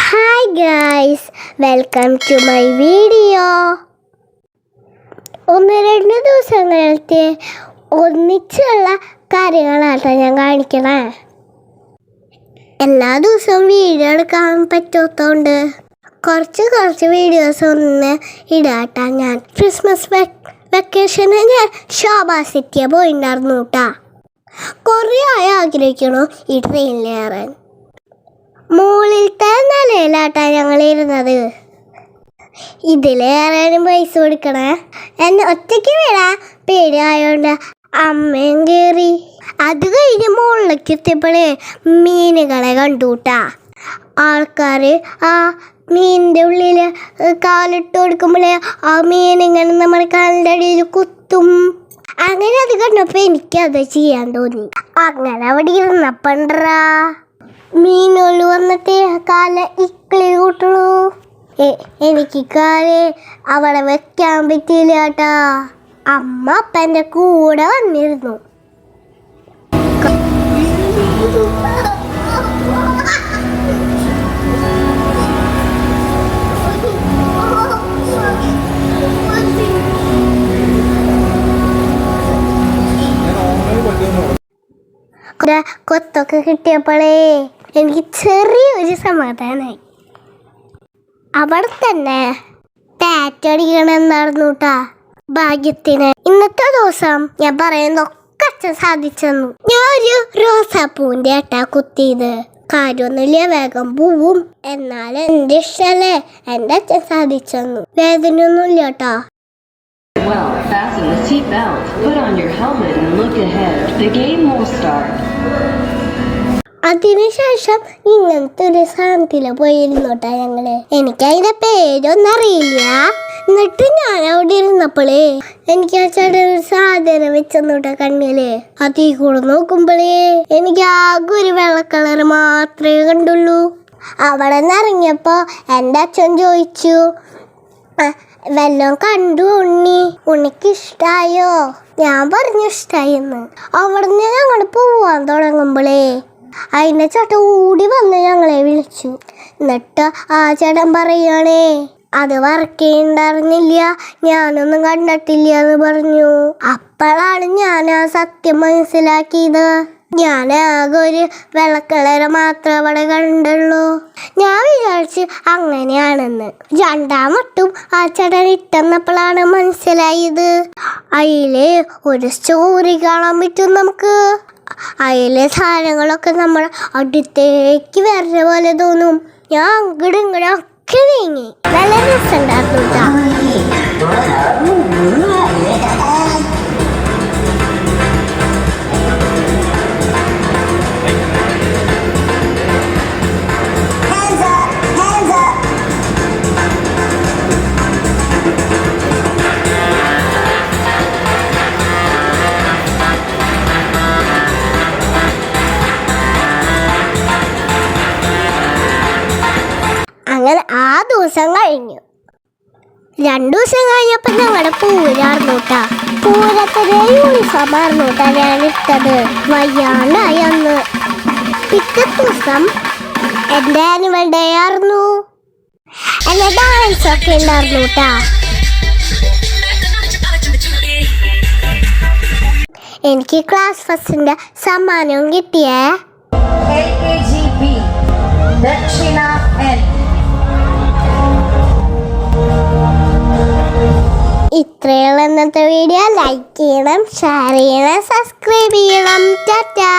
Hi guys welcome to my video ഒന്ന് രണ്ട് ദിവസങ്ങളിലത്തെ ഒന്നിച്ചുള്ള കാര്യങ്ങളാട്ടോ ഞാൻ കാണിക്കണേ. എല്ലാ ദിവസവും വീഡിയോ എടുക്കാൻ പറ്റാത്തതുകൊണ്ട് കുറച്ച് കുറച്ച് വീഡിയോസ് ഒന്ന് ഇടാട്ടാ ഞാൻ. ക്രിസ്മസ് വെക്കേഷന് ഞാൻ ശോഭാ സിറ്റിയെ പോയിണ്ടായിരുന്നു കേട്ടാ കുറേ ആയി ആഗ്രഹിക്കണു ഈ ട്രെയിനിൽ കയറാൻ മുകളിലത്തെ നിലയിലാട്ടാ ഞങ്ങൾ ഇരുന്നത്. ഇതിലേറാനും പൈസ കൊടുക്കണേ. എന്നെ ഒറ്റയ്ക്ക് വിടാൻ പേടിയായോണ്ട് അമ്മയും കയറി അത് കഴിഞ്ഞ് മുകളിലേക്ക് എത്തിയപ്പോഴേ മീനുകളെ കണ്ടുകൂട്ടാ ആൾക്കാർ ആ മീനിന്റെ ഉള്ളിൽ കാലിട്ട് കൊടുക്കുമ്പോഴേ ആ മീൻ ഇങ്ങനെ നമ്മുടെ കാലിന്റെ അടിയിൽ കുത്തും. അങ്ങനെ അത് കണ്ടപ്പോൾ എനിക്കത് ചെയ്യാൻ തോന്നി. അങ്ങനെ അവിടെ ഇരുന്നപ്പണ്ടാ. മീനുകൾ വന്നിട്ട് കാല ഇക്കിളി കൂട്ടണു എനിക്ക് കാൽ അവിടെ വെക്കാൻ പറ്റിയില്ല കേട്ടാ അമ്മ അപ്പന്റെ കൂടെ വന്നിരുന്നു കൊത്തൊക്കെ കിട്ടിയപ്പോഴേ എനിക്ക് ചെറിയൊരു സമാധാനമായി അവിടെ തന്നെ ടാറ്റടിക്കണമെന്നായിരുന്നു കേട്ടാ ഭാഗ്യത്തിന്. ഇന്നത്തെ ദിവസം ഞാൻ പറയുന്നൊക്കെ അച്ഛൻ സാധിച്ചെന്നു ഞാൻ ഒരു റോസാപ്പൂവിന്റെ ഏട്ടാ കുത്തിയത്. കാര്യമൊന്നുമില്ല വേഗം പോവും. എന്നാൽ എന്റെ ഇഷ്ടല്ലേ? എന്റെ അച്ഛൻ സാധിച്ചെന്നു വേദനയൊന്നുമില്ല കേട്ടോ Well, fasten the seatbelt, put on your helmet, and look ahead. The game will start. അതിനുശേഷം ഇങ്ങനത്തെ ഒരു സാധനത്തിൽ പോയിരുന്നോട്ടാ ഞങ്ങൾ. എനിക്ക് അതിന്റെ പേരൊന്നും അറിയില്ല എന്നിട്ട് ഞാൻ അവിടെ ഇരുന്നപ്പോളേ എനിക്ക് ആ ചേട്ടൻ ഒരു സാധനം വെച്ചെന്നോട്ടെ കണ്ണിൽ. അതീ കൂടെ നോക്കുമ്പോഴേ എനിക്ക് ആകെ ഒരു വെള്ള കളർ മാത്രമേ കണ്ടുള്ളൂ. അവിടെ നിന്ന് ഇറങ്ങിയപ്പോ എന്റെ അച്ഛൻ ചോദിച്ചു വെല്ലം കണ്ടു ഉണ്ണി. ഉണ്ണിക്ക് ഇഷ്ടായോ ഞാൻ പറഞ്ഞു ഇഷ്ടായി എന്ന്. അവിടുന്ന് ഞങ്ങൾ പോവാൻ തുടങ്ങുമ്പോളേ അതിന്റെ ചേട്ടൻ ഓടി വന്ന് ഞങ്ങളെ വിളിച്ചു. എന്നിട്ട് ആ ചേട്ടൻ പറയണേ അത് വർക്ക് ചെയ്യണ്ടായിരുന്നില്ല ഞാനൊന്നും കണ്ടിട്ടില്ല എന്ന് പറഞ്ഞു. അപ്പോഴാണ് ഞാൻ ആ സത്യം മനസ്സിലാക്കിയത്. ഞാൻ ആകെ ഒരു വെള്ളക്കളറ് മാത്രമേ അവിടെ കണ്ടുള്ളൂ. ഞാൻ വിചാരിച്ച് അങ്ങനെയാണെന്ന്. രണ്ടാം വട്ടം ആ ചേട്ടൻ ഇട്ടെന്നപ്പോഴാണ് മനസ്സിലായത്. അതിൽ ഒരു സ്റ്റോറി കാണാൻ പറ്റും നമുക്ക്. അതിലെ സാധനങ്ങളൊക്കെ നമ്മൾ അടുത്തേക്ക് വരുന്ന പോലെ തോന്നും. ഞാൻ അങ്ങോട്ടും ഇങ്ങോട്ടൊക്കെ നീങ്ങി. നല്ല രസമുണ്ടായിരുന്നു അങ്ങനെ ആ ദിവസം കഴിഞ്ഞു. രണ്ടു ദിവസം കഴിഞ്ഞപ്പോൾ ഞങ്ങളുടെ പൂരായിരുന്നു കേട്ടാ പൂരത്തിന്റെ യൂണിഫോം ആയിരുന്നു കേട്ടാ ഞാൻ വയ്യാണ്ടായി അന്ന്. പിറ്റേ ദിവസം എന്റെ ആനുവൽ ഡേ ആയിരുന്നു എന്നെ ഡാൻസ് ഒക്കെ ഉണ്ടായിരുന്നു എനിക്ക് ക്ലാസ് ഫസ്റ്റിന്റെ സമ്മാനവും കിട്ടിയേ. ദക്ഷിണ ഇത്രയുള്ള ഇന്നത്തെ വീഡിയോ ലൈക്ക് ചെയ്യണം ഷെയർ ചെയ്യണം സബ്സ്ക്രൈബ് ചെയ്യണം. ടാറ്റാ